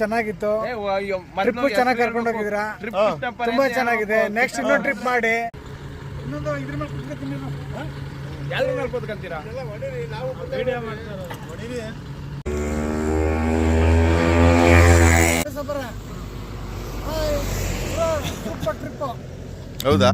ಚೆನ್ನಾಗಿತ್ತು. ಟ್ರಿಪ್ ಚೆನ್ನಾಗಿ ಕರ್ಕೊಂಡು ಹೋಗಿದ್ದೀರಾ ತುಂಬಾ ಚೆನ್ನಾಗಿದೆ. ನೆಕ್ಸ್ಟ್ ಇನ್ನೊಂದು ಟ್ರಿಪ್ ಮಾಡಿ. ಇನ್ನೊಂದು ಇದ್ರ ಮೇಲೆ? ಯಾವ್ದ್ರ ಕೂತ್ಕೊಂತೀರಾ? ಹೊಡೀರಿ. ಸೂಪರ್ ಹೌದಾ?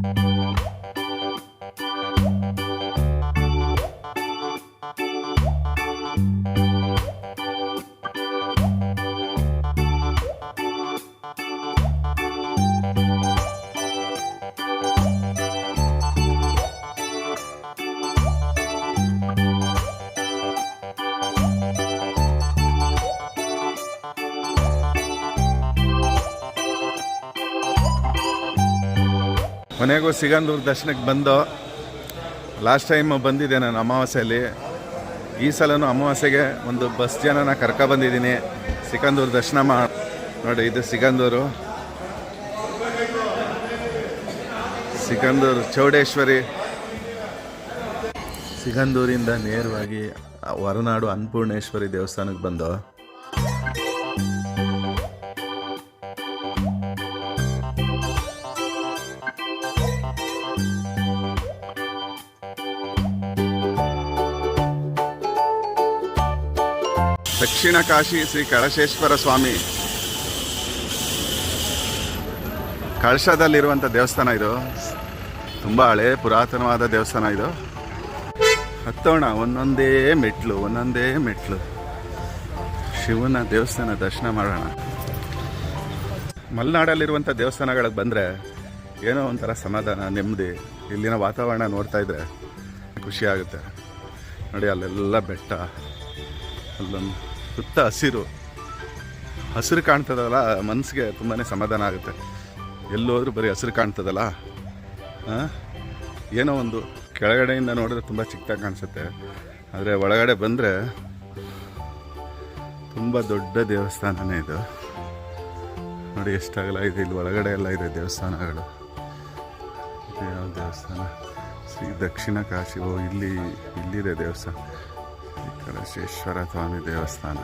ಕೊನೆಗೂ ಸಿಗಂದೂರು ದರ್ಶನಕ್ಕೆ ಬಂದು ಲಾಸ್ಟ್ ಟೈಮ್ ಬಂದಿದ್ದೆ ನಾನು ಅಮಾವಾಸ್ಯೆಯಲ್ಲಿ. ಈ ಸಲನೂ ಅಮಾವಾಸ್ಯೆಗೆ ಒಂದು ಬಸ್ ಜನನ ಕರ್ಕ ಬಂದಿದ್ದೀನಿ. ಸಿಗಂದೂರು ದರ್ಶನ ಮಾಡಿ ನೋಡಿ ಇದು ಸಿಗಂದೂರು. ಸಿಗಂದೂರು ಚೌಡೇಶ್ವರಿ. ಸಿಗಂದೂರಿಂದ ನೇರವಾಗಿ ಹೊರನಾಡು ಅನ್ನಪೂರ್ಣೇಶ್ವರಿ ದೇವಸ್ಥಾನಕ್ಕೆ ಬಂದು ದಕ್ಷಿಣ ಕಾಶಿ ಶ್ರೀ ಕಳಶೇಶ್ವರ ಸ್ವಾಮಿ. ಕಳಶದಲ್ಲಿರುವಂಥ ದೇವಸ್ಥಾನ ಇದು. ತುಂಬ ಹಳೆ ಪುರಾತನವಾದ ದೇವಸ್ಥಾನ ಇದು. ಹತ್ತೋಣ, ಒಂದೊಂದೇ ಮೆಟ್ಲು ಒಂದೊಂದೇ ಮೆಟ್ಲು. ಶಿವನ ದೇವಸ್ಥಾನ ದರ್ಶನ ಮಾಡೋಣ. ಮಲೆನಾಡಲ್ಲಿರುವಂಥ ದೇವಸ್ಥಾನಗಳಿಗೆ ಬಂದರೆ ಏನೋ ಒಂಥರ ಸಮಾಧಾನ, ನೆಮ್ಮದಿ. ಇಲ್ಲಿನ ವಾತಾವರಣ ನೋಡ್ತಾ ಇದ್ರೆ ಖುಷಿ ಆಗುತ್ತೆ. ನೋಡಿ, ಅಲ್ಲೆಲ್ಲ ಬೆಟ್ಟ. ಅಲ್ಲೊಂದು ಸುತ್ತ ಹಸಿರು. ಹಸಿರು ಕಾಣ್ತದಲ್ಲ ಮನಸ್ಸಿಗೆ ತುಂಬಾ ಸಮಾಧಾನ ಆಗುತ್ತೆ. ಎಲ್ಲೋದ್ರೂ ಬರೀ ಹಸಿರು ಕಾಣ್ತದಲ್ಲ? ಏನೋ ಒಂದು ಕೆಳಗಡೆಯಿಂದ ನೋಡಿದ್ರೆ ತುಂಬ ಚಿಕ್ಕದಾಗಿ ಕಾಣಿಸುತ್ತೆ. ಆದರೆ ಒಳಗಡೆ ಬಂದರೆ ತುಂಬ ದೊಡ್ಡ ದೇವಸ್ಥಾನನೇ ಇದು. ನೋಡಿ, ಎಷ್ಟಾಗಲ್ಲ, ಇದೆ ಇಲ್ಲಿ ಒಳಗಡೆ ಎಲ್ಲ ಇದೆ ದೇವಸ್ಥಾನಗಳು. ಯಾವ ದೇವಸ್ಥಾನ? ಶ್ರೀ ದಕ್ಷಿಣ ಕಾಶಿ ಓ, ಇಲ್ಲಿ, ಇಲ್ಲಿದೆ ದೇವಸ್ಥಾನ. ಶ್ರೀ ಕಳಶೇಶ್ವರ ಸ್ವಾಮಿ ದೇವಸ್ಥಾನ